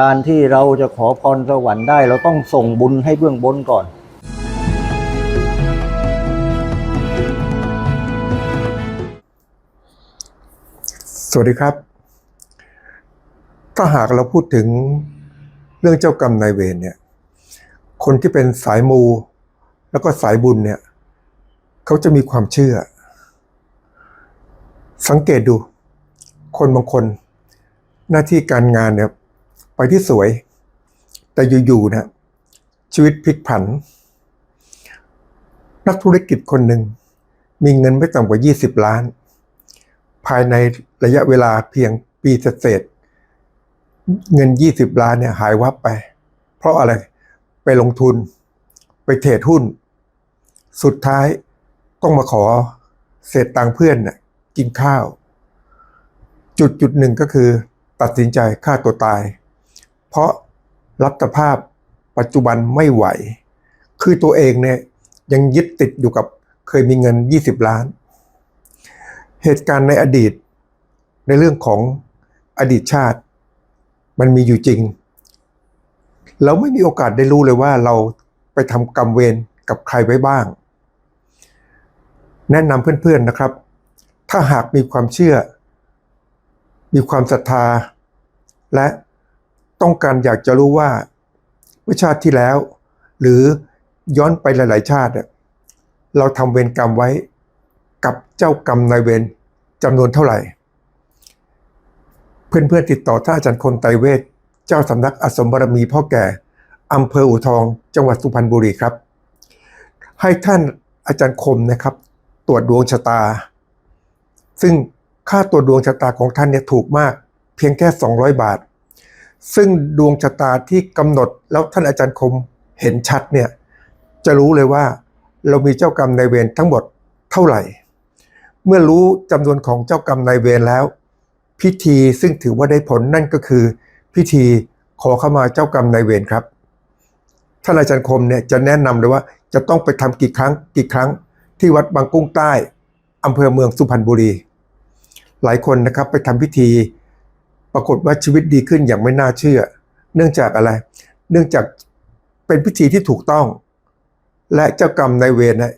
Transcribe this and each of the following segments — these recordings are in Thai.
การที่เราจะขอพรสวรรค์ได้ เราต้องส่งบุญให้เบื้องบนก่อน สวัสดีครับ ถ้าหากเราพูดถึงเรื่องเจ้ากรรมนายเวรเนี่ย คนที่เป็นสายมู แล้วก็สายบุญเนี่ย เขาจะมีความเชื่อ สังเกตดู คนบางคนหน้าที่การงานเนี่ย ไปที่สวย แต่อยู่ๆนะชีวิตพลิกผัน นักธุรกิจคนหนึ่ง มีเงินไม่ต่ำกว่า 20 ล้าน ภายในระยะเวลาเพียงปีเศษเงิน 20 ล้านเนี่ยหายวับไป เพราะอะไรไปลงทุน ไปเทรดหุ้น สุดท้ายต้องมาขอเศษตังเพื่อนน่ะกินข้าว จุดจุดหนึ่งก็คือ ตัดสินใจฆ่าตัวตาย เพราะรับสภาพปัจจุบันไม่ไหว คือตัวเองเนี่ยยังยึดติดอยู่กับเคยมีเงิน 20 ล้าน เหตุการณ์ในอดีต ในเรื่องของอดีตชาติ มันมีอยู่จริง เราไม่มีโอกาสได้รู้เลยว่าเราไปทำกรรมเวรกับใครไว้บ้าง แนะนำเพื่อนๆนะครับ ถ้าหากมีความเชื่อ มีความศรัทธา และ ต้องการอยากจะรู้ว่าเมื่อชาติที่แล้ว หรือย้อนไปหลาย ๆ ชาติเราทำเวรกรรมไว้กับเจ้ากรรมนายเวรจำนวนเท่าไหร่ เพื่อน ๆ ติดต่อท่านอาจารย์คนไตเวทเจ้าสำนักอสมบารมีพ่อแก่อำเภออู่ทองจังหวัดสุพรรณบุรีครับ ให้ท่านอาจารย์คมนะครับ ตรวจดวงชะตา ซึ่งค่าตรวจดวงชะตาของท่านเนี่ยถูกมาก เพียงแค่ 200 บาท ซึ่งดวงชะตาที่กำหนดแล้วท่านอาจารย์คมเห็นชัดเนี่ยจะรู้เลยว่าเรามีเจ้ากรรมนายเวรทั้งหมดเท่าไหร่ เมื่อรู้จำนวนของเจ้ากรรมนายเวรแล้ว พิธีซึ่งถือว่าได้ผลนั่นก็คือ พิธีขอเข้ามาเจ้ากรรมนายเวรครับท่านอาจารย์คมเนี่ยจะแนะนำเลยว่าจะต้องไปทำกี่ครั้งกี่ครั้งที่วัดบางกุ้งใต้อำเภอเมืองสุพรรณบุรี หลายคนนะครับไปทำพิธี ปรากฏว่าชีวิตดีขึ้นอย่างไม่น่าเชื่อ เนื่องจากอะไร เนื่องจากเป็นพิธีที่ถูกต้อง และเจ้ากรรมนายเวรนะ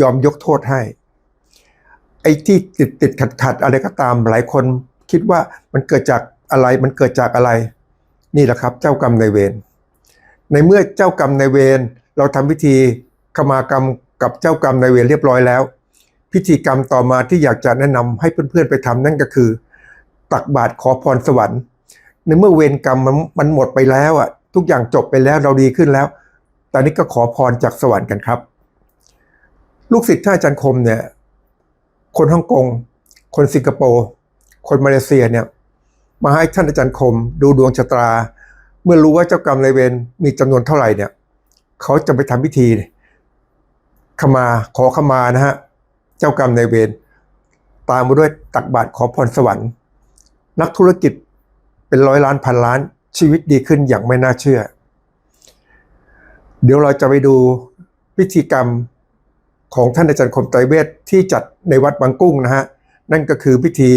ยอมยกโทษให้ ไอ้ที่ติดติดขัดขัดอะไรก็ตามหลายคนคิดว่ามันเกิดจากอะไรมันเกิดจากอะไร นี่แหละครับเจ้ากรรมนายเวรในเมื่อเจ้ากรรมนายเวรเราทำพิธีขมากรรมกับเจ้ากรรมนายเวรเรียบร้อยแล้ว พิธีกรรมต่อมาที่อยากจะแนะนำให้เพื่อนๆไปทำนั่นก็คือ ตักบาตรขอพรสวรรค์ ในเมื่อเวรกรรมมันมันหมดไปแล้วอะ ทุกอย่างจบไปแล้วเราดีขึ้นแล้ว ตอนนี้ก็ขอพรจากสวรรค์กันครับ ลูกศิษย์ท่านอาจารย์คมเนี่ย คนฮ่องกง คนสิงคโปร์ คนมาเลเซียเนี่ย มาให้ท่านอาจารย์คม ดูดวงชะตา เมื่อรู้ว่าเจ้ากรรมนายเวรมีจำนวนเท่าไหร่เนี่ย เขาจะไปทำพิธีขมาขอขมานะฮะ เจ้ากรรมนายเวรตามมาด้วยตักบาตรขอพรสวรรค์ นักธุรกิจเป็นร้อยล้านพันล้านชีวิตดีขึ้นอย่างไม่น่าเชื่อ เดี๋ยวเราจะไปดูพิธีกรรมของท่านอาจารย์คมไตรเวทที่จัดในวัดบางกุ้งนะฮะ นั่นก็คือพิธี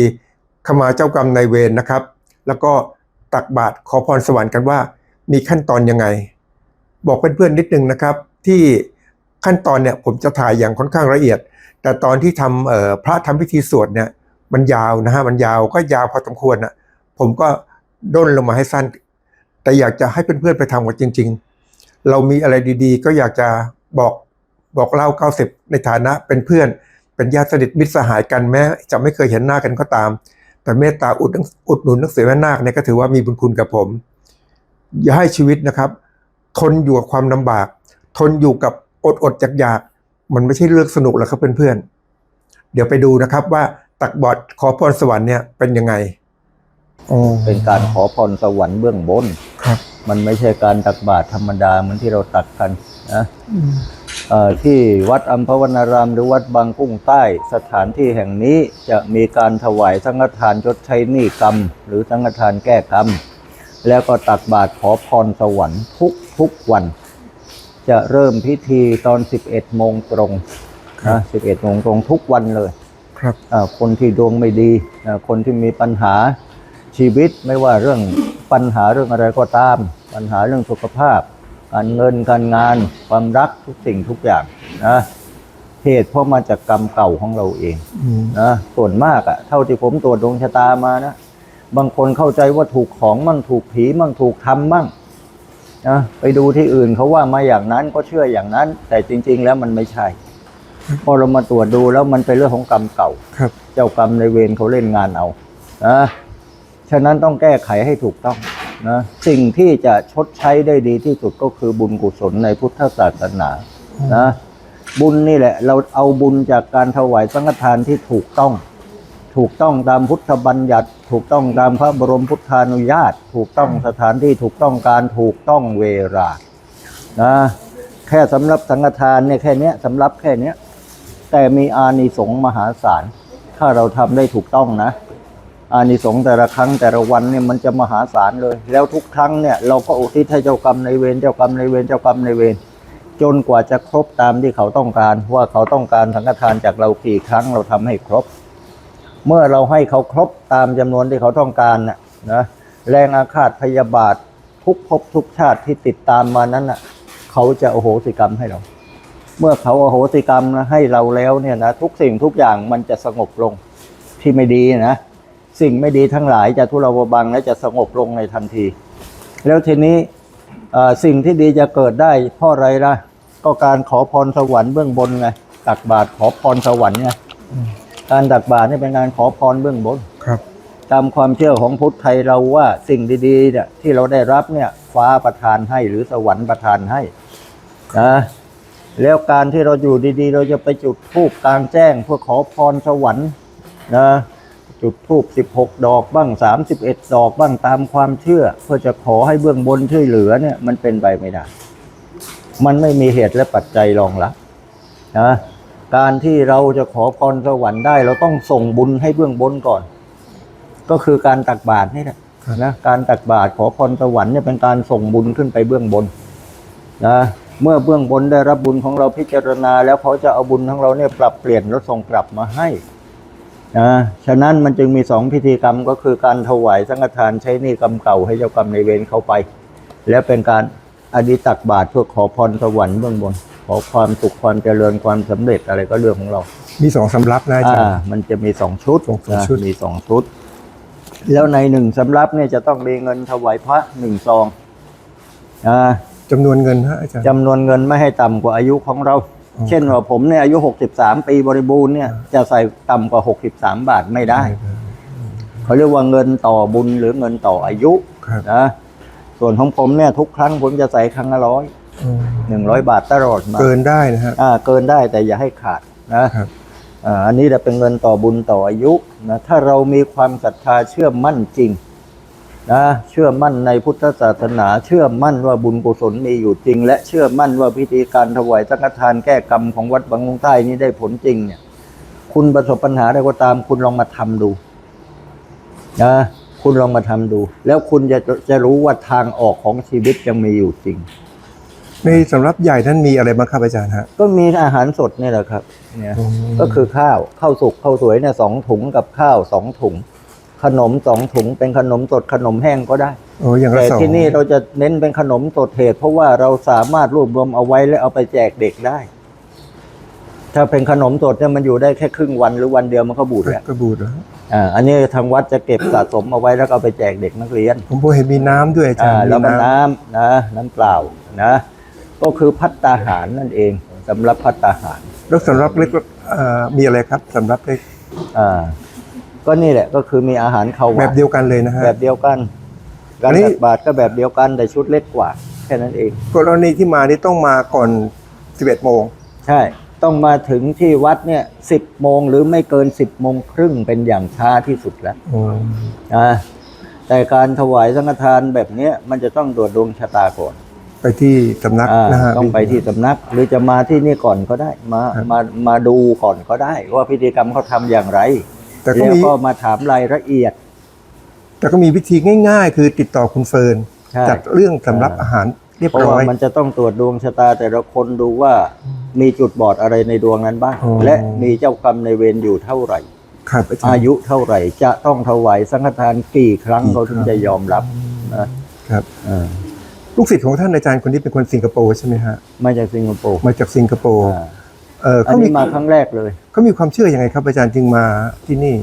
ขมาเจ้ากรรมนายเวรนะครับ แล้วก็ตักบาตรขอพรสวรรค์กันว่า มีขั้นตอนยังไง บอกเพื่อนๆนิดนึงนะครับ ที่ขั้นตอนเนี่ยผมจะถ่ายอย่างค่อนข้างละเอียด แต่ตอนที่ทำเอ่อพระทำพิธีสวดเนี่ย มันยาวนะฮะมันยาวก็ยาวพอสมควรนะผมก็ด้นลงมาให้สั้น แต่อยากจะให้เพื่อนๆไปทำกันจริง ๆ เรามีอะไรดีๆ ก็อยากจะบอกบอกเล่าเก้าสิบในฐานะเป็นเพื่อน เป็นญาติสนิทมิตรสหายกันแม้ จะไม่เคยเห็นหน้ากันก็ตาม แต่เมตตาอุดนุนอุดหนุนหนังสือแม่นาคเนี่ยก็ถือว่ามีบุญคุณกับผม อย่าให้ชีวิตนะครับ ทนอยู่กับความลำบาก ทนอยู่กับอดอดยากอยากๆมันไม่ใช่เรื่องสนุกหรอกครับเพื่อนๆเดี๋ยวไปดูนะครับว่า ตักบอดขอพรสวรรค์เนี่ยเป็นยังไงอ๋อเป็นการขอพรสวรรค์เบื้องบนครับ มันไม่ใช่การตักบาตรธรรมดาเหมือนที่เราตักกันนะเอ่อที่วัดอัมพวนาราม หรือวัดบางกุ้งใต้ สถานที่แห่งนี้จะมีการถวายสังฆทานชดใช้หนี้กรรม หรือสังฆทานแก้กรรม แล้วก็ตักบาตรขอพรสวรรค์ทุกทุกวัน จะเริ่มพิธีตอน 11โมงตรงนะ11โมงตรงทุกวันเลย ครับอ่าคนที่ดวงไม่ดีอ่าคนที่มีปัญหาชีวิตไม่ว่าเรื่องปัญหาเรื่องอะไรก็ตาม ปัญหาเรื่องสุขภาพ การเงินการงาน ความรักทุกสิ่งทุกอย่างนะเหตุเพราะมาจากกรรมเก่าของเราเองอืมนะส่วนมากอะเท่าที่ผมตรวจดวงชะตามานะบางคนเข้าใจว่าถูกของมั่งถูกผีมั่งถูกทำมั่งนะไปดูที่อื่นเขาว่ามาอย่างนั้นก็เชื่ออย่างนั้น แต่จริง ๆ แล้วมันไม่ใช่ พอเรามาตรวจดูแล้วมันเป็นเรื่องของกรรมเก่าครับ เจ้ากรรมในายเวรเขาเล่นงานเอานะฉะนั้นต้องแก้ไขให้ถูกต้องนะสิ่งที่จะชดใช้ได้ดีที่สุดก็คือบุญกุศลในพุทธศาสนานะบุญนี่แหละ เราเอาบุญจากการถวายสังฆทานที่ถูกต้อง ถูกต้องตามพุทธบัญญัติ ถูกต้องตามพระบรมพุทธานุญาต ถูกต้องสถานที่ถูกต้องการถูกต้องเวลานะแค่สำหรับสังฆทานเนี่ยแค่เนี้ยสำหรับแค่เนี้ย แต่มีอานิสงส์มหาศาล ถ้าเราทำได้ถูกต้องนะ อานิสงส์แต่ละครั้งแต่ละวันเนี่ยมันจะมหาศาลเลย แล้วทุกครั้งเนี่ยเราก็อุทิศให้เจ้ากรรมในเวรเจ้ากรรมในเวรเจ้ากรรมในเวรจนกว่าจะครบตามที่เขาต้องการ ว่าเขาต้องการสังฆทานจากเรากี่ครั้งเราทำให้ครบ เมื่อเราให้เขาครบตามจำนวนที่เขาต้องการน่ะนะแรงอาฆาตพยาบาททุกภพทุกชาติที่ติดตามมานั้นน่ะเขาจะโอโหสิกรรมให้เรา เมื่อเขาอโหสิกรรมให้เราแล้วเนี่ยนะทุกสิ่งทุกอย่างมันจะสงบลงที่ไม่ดีนะสิ่งไม่ดีทั้งหลายจะทุเลาเบาบังและจะสงบลงในทันที แล้วทีนี้เอ่อสิ่งที่ดีจะเกิดได้เพราะอะไรล่ะ ก็การขอพรสวรรค์เบื้องบนไงตักบาตรขอพรสวรรค์ไงการตักบาตรนี่เป็นการขอพรเบื้องบนครับ ตามความเชื่อของพุทธไทยเราว่าสิ่งดีๆเนี่ยที่เราได้รับเนี่ยฟ้าประทานให้หรือสวรรค์ประทานให้นะ แล้วการที่เราอยู่ดีๆ เราจะไปจุดธูปกลางแจ้งเพื่อขอพรสวรรค์นะจุดธูป16 ดอกบ้าง 31 ดอกบ้างตามความเชื่อ เพื่อจะขอให้เบื้องบนช่วยเหลือเนี่ยมันเป็นไปไม่ได้ มันไม่มีเหตุและปัจจัยรองรับนะการที่เราจะขอพรสวรรค์ได้ เราต้องส่งบุญให้เบื้องบนก่อน ก็คือการตักบาตรนี่แหละนะการตักบาตรขอพรสวรรค์เนี่ยเป็นการส่งบุญขึ้นไปเบื้องบนนะ เมื่อเบื้องบนได้รับบุญของเราพิจารณา แล้วเขาจะเอาบุญของเราเนี่ยปรับเปลี่ยนแล้วส่งกลับมาให้นะฉะนั้นมันจึงมีสองพิธีกรรมก็คือการถวายสังฆทานใช้หนี้กรรมเก่าให้เจ้ากรรมในายเวรเขาไป และเป็นการอดีตักบาตรเพื่อขอพรสวรรค์เบื้องบน ขอความสุขความเจริญความสำเร็จอะไรก็เรื่องของเรา มีสองสำรับนะอาจารอ่าย์มันจะมีสองชุดสองนะชุดมีสองชุด แล้วในหนึ่งสำรับเนี่ยจะต้องมีเงินถวายพระหนึ่งซองอ่า จำนวนเงินฮะอาจารย์ จำนวนเงินไม่ให้ต่ำกว่าอายุของเรา อ๋อ เช่นว่าผมเนี่ยอายุ 63 ปีบริบูรณ์เนี่ยจะใส่ต่ำกว่า 63 บาทไม่ได้ เขาเรียกว่าเงินต่อบุญหรือเงินต่ออายุครับนะส่วนของผมเนี่ยทุกครั้งผมจะใส่ครั้งละร้อยอืมหนึ่งร้อยบาทตลอดมาเกินได้นะฮะ อ่าเกินได้แต่อย่าให้ขาดนะครับ อ่าอันนี้จะเป็นเงินต่อบุญต่ออายุนะถ้าเรามีความศรัทธาเชื่อมั่นจริง นะเชื่อมั่นในพุทธศาสนา เชื่อมั่นว่าบุญกุศลมีอยู่จริง และเชื่อมั่นว่าพิธีการถวายสังฆทานแก้กรรมของวัดบางกงใต้นี้ได้ผลจริงเนี่ย คุณประสบปัญหาอะไรก็ตามคุณลองมาทำดูนะคุณลองมาทำดู แล้วคุณจะจะรู้ว่าทางออกของชีวิตยังมีอยู่จริง ในสำรับใหญ่นั้นมีอะไรบ้างครับอาจารย์ฮะก็มีอาหารสดนี่แหละครับเนี่ยอืมก็คือข้าวข้าวสุกข้าวสวยเนี่ยสองถุงกับข้าวสองถุง ขนมสองถุงเป็นขนมสดขนมแห้งก็ได้โอ้อย่างละแต่สองที่นี่เราจะเน้นเป็นขนมสดเหตุ เพราะว่าเราสามารถรวบรวมเอาไว้แล้วเอาไปแจกเด็กได้ ถ้าเป็นขนมสดเนี่ยมันอยู่ได้แค่ครึ่งวันหรือวันเดียวมันก็บูดแล้วกระบูดเหรออ่าอันนี้ทางวัดจะเก็บสะสมเอาไว้แล้วก็เอาไปแจกเด็กนักเรียน ผมพอเห็นมีน้ำด้วยอาจารอ่าย์แล้วก็มีน้ำนะน้ำเปล่านะ ก็คือพัตตาหารนั่นเองสำหรับพัตตาหารแล้วสำรับเล็กเอ่อมีอะไรครับสำรับเล็กอ่า ก็นี่แหละก็คือมีอาหารข้าวหแบวาบนเดียวกันเลยนะฮะ แบบเดียวกันอัการนนี้ ตักบาตรก็แบบเดียวกันแต่ชุดเล็กกว่า แค่นั้นเอง กรณีที่มานี่ต้องมาก่อน 11โมงใช่ ต้องมาถึงที่วัดเนี่ยสิบโมงหรือไม่เกินสิบโมงครึ่งเป็นอย่างช้าที่สุดแล้วอืมนะแต่การถวายสังฆทานแบบเนี้ยมันจะต้องตรวจดวงชะตาก่อนไปที่สำนักอ่านะฮะ ต้องไปที่สำนัก หรือจะมาที่นี่ก่อนก็ได้ มาครับ มามาดูก่อนก็ได้ ว่าพิธีกรรมเขาทำอย่างไร แต่ก็แล้วมีก็มาถามรายละเอียด แต่ก็มีวิธีง่าย ๆ คือติดต่อคุณเฟิร์นใช่ จัดเรื่องสำรับอ่าอาหารเรียบเพราะร้อว่าย มันจะต้องตรวจดวงชะตาแต่ละคนดูว่ามีจุดบอดอะไรในดวงนั้นบ้าง อ๋อ และมีเจ้ากรรมในเวรอยู่เท่าไหร่ ครับอาจารอาย์ ยุเท่าไหร่จะต้องถวายสังฆทานกี่ครั้งกี่เขาถึงครั้ง จะยอมรับนะครับเออลูกศิษย์ของท่านอาจารย์คนนี้เป็นคนสิงคโปร์ใช่ไหมฮะมาจากสิงคโปร์มาจากสิงคโปร์อ่า เอออันเขามีนี้มาครั้งแรกเลย เขามีความเชื่อยังไงครับ อาจารย์จึงมาที่นี่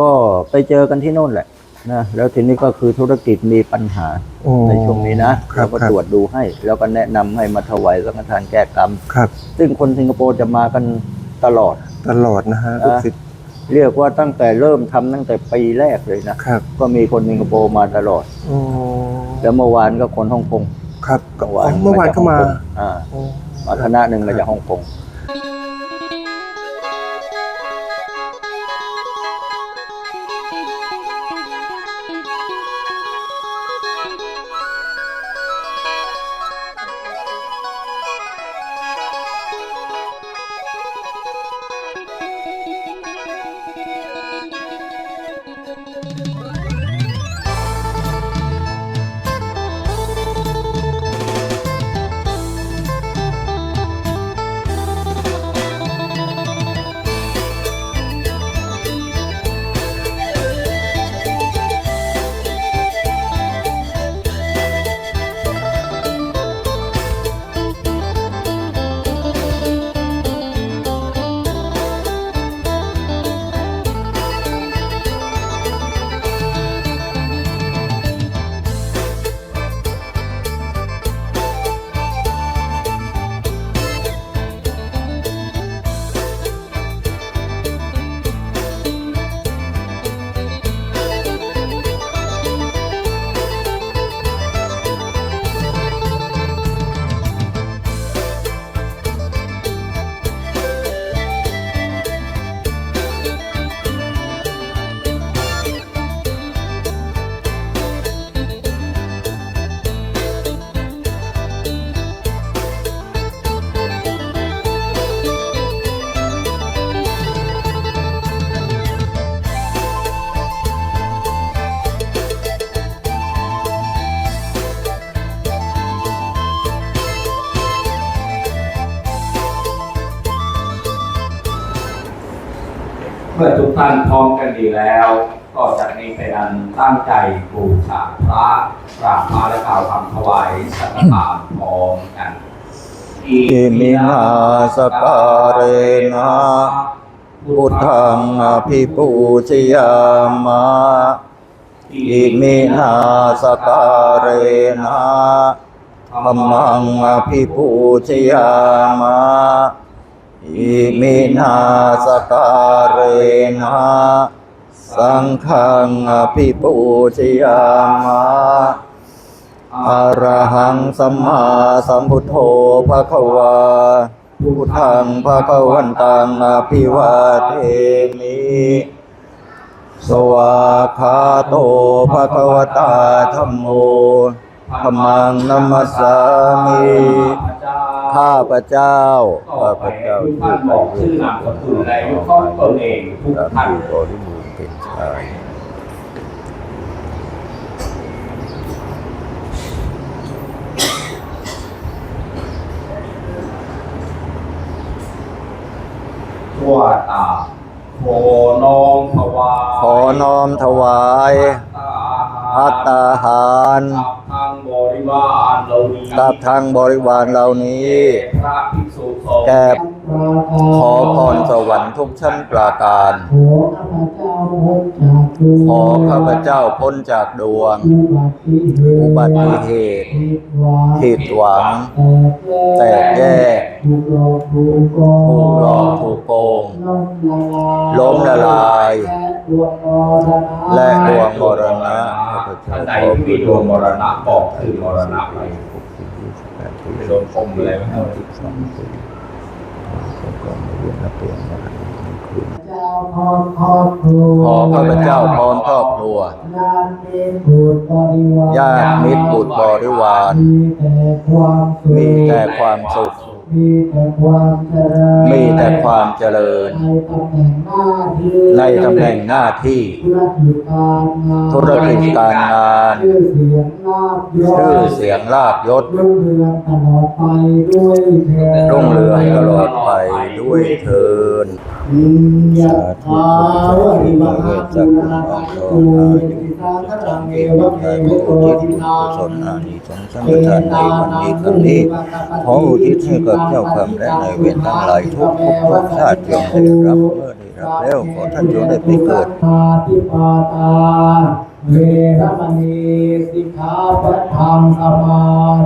ก็ไปเจอกันที่โน่นแหละนะแล้วทีนี้ก็คือธุรกิจมีปัญหาโอ้ในช่วงนี้นะครับเราก็ครับตรวจดูให้ แล้วก็แนะนำให้มาถวายสังฆทานแก้กรรม ครับซึ่งคนสิงคโปร์จะมากันตลอด ตลอดนะฮะลูกศิษย์เรียกว่าตั้งแต่เริ่มทำตั้งแต่ปีแรกเลยนะ ครับก็มีคนสิงคโปร์มาตลอด โอ้แล้วเมื่อวานก็คนฮ่องกงครับก็อ๋อเมื่อวานก็มาจกฮ่องกงอ่าโอ้ มาคณะหนึ่งมาจากฮ่องกง เมื่อทุกท่านพร้อมกันดีแล้ว ก็จากนี้เป็นอันตั้งใจบูชาพระกราบพระและกล่าวคำถวายสักการะพร้อมกันอิมินาสการเรนะพุทธังอภิปูชยามะอิมินาสการเรนะธัมมังอภิปูชยามะ อิมินาสการเรนะสังฆังอภิปูชยามะอรหังสัมมาสัมพุทโธภะคะวาพุทธังภะคะวันตังอภิวาเทมิสวากขาโตภะคะวตาธัมโมธัมมังนัมมัสสามิ ข้าพเจ้าต่อข้าไปพเจ้าทุกท่านบอกชื่อนามสกุลและอายุของตนเองทุกตามท่านที่บริบูรณ์เป็นชายทั่วตาโพน้อมถวายขอน้อมถวายพัตตาหารกับทางบ ริวารเหล่านี้กับทางบริวารเหล่านี้ พระภิกษุสงฆ์ แก่ขอพรสวรรค์ทุกชั้นปราการ ขอข้าพเจ้าพ้นจากดวง ขอข้าพเจ้าพ้นจากดวง อุบัติเหตุผิดหวัง แตกแยกถูกหลอกถูกโกถูกหลอกงถูกโกงล้มละลาย และดวงมรณะและดวงมรณะข้าพเจ้าท่านใดที่มีดวงมรณะบอกคือมรณะไปโดนคมอะไรไหมครับ ขอข้าพเจ้าพร้อมครอบครัวญาติมิตรบุตรบริวาร มีแต่ความสุข มีแต่ความสุขคมีแต่ความเจริญมีแต่ความเจริญ ในตำแหน่งหน้าที่ในตำแหน่งหน้าที่ ธุรกิจการงานธุรกิจการงานชื่อเสียงลาภยศชื่อเสียงลาบยศรุ่งเรืองตลอดไปด้วยเถิดรุ่งเรืองตลอดไปด้วยเถิดยะถาวะริวหาปุราภาตุยติสาครังเอวะเมวิโตทินังส่วนอานิสงส์สังฆทานในวันนี้ครั้งนี้ขออุทิศให้กับเจ้ากรรมและนายเวรทั้งหลายทุกภพทุกชาติจงได้รับเมื่อได้รับแล้วขอท่านจงได้ไปเกิดปาติปาตาเวรมณีสิกขาปะทังสมา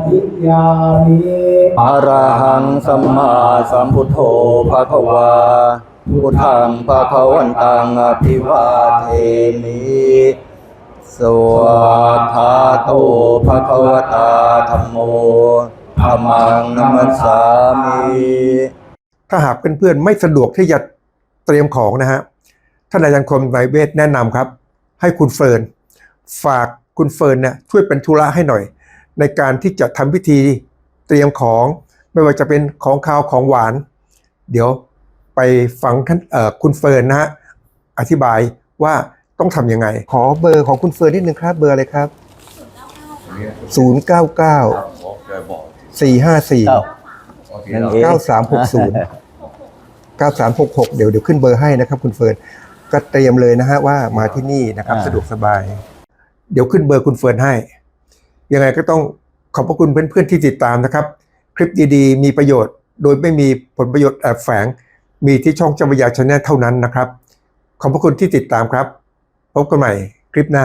ธิยามิอรหังสัมมาสัมพุทโธภะคะวาพุทธังภะคะวันตังอภิวาเทมิสวากขาโตภะคะวตาธัมโม ธัมมังนัมสสามิถ้าหากเพื่อนๆไม่สะดวกที่จะเตรียมของนะฮะท่านอาจารย์คมไยเวทแนะนำครับ ให้คุณเฟิร์นฝากคุณเฟิร์นเนี่ยช่วยเป็นธุระให้หน่อย ในการที่จะทำพิธีเตรียมของ ไม่ว่าจะเป็นของคาวของหวาน เดี๋ยวไปฟังท่านเอ่อคุณเฟิร์นนะฮะอธิบายว่าต้องทำยังไง ขอเบอร์ของคุณเฟิร์นนิดนึงครับเบอร์อะไรครับ 0 9 9 4 5 4เก้าหนึ่งเอเก้าสามหกศูนย์เก้าสามหกหกเดี๋ยวเดี๋ยวขึ้นเบอร์ให้นะครับ คุณเฟิร์นก็เตรียมเลยนะฮะว่ามาที่นี่นะครับ อ่า สะดวกสบาย เดี๋ยวขึ้นเบอร์คุณเฟิร์นให้ ยังไงก็ต้องขอบพระคุณเพื่อนๆที่ติดตามนะครับ คลิปดีๆ มีประโยชน์ โดยไม่มีผลประโยชน์แอบแฝง มีที่ช่องจำปาชาแนลเท่านั้นนะครับ ขอบพระคุณที่ติดตามครับ พบกันใหม่คลิปหน้า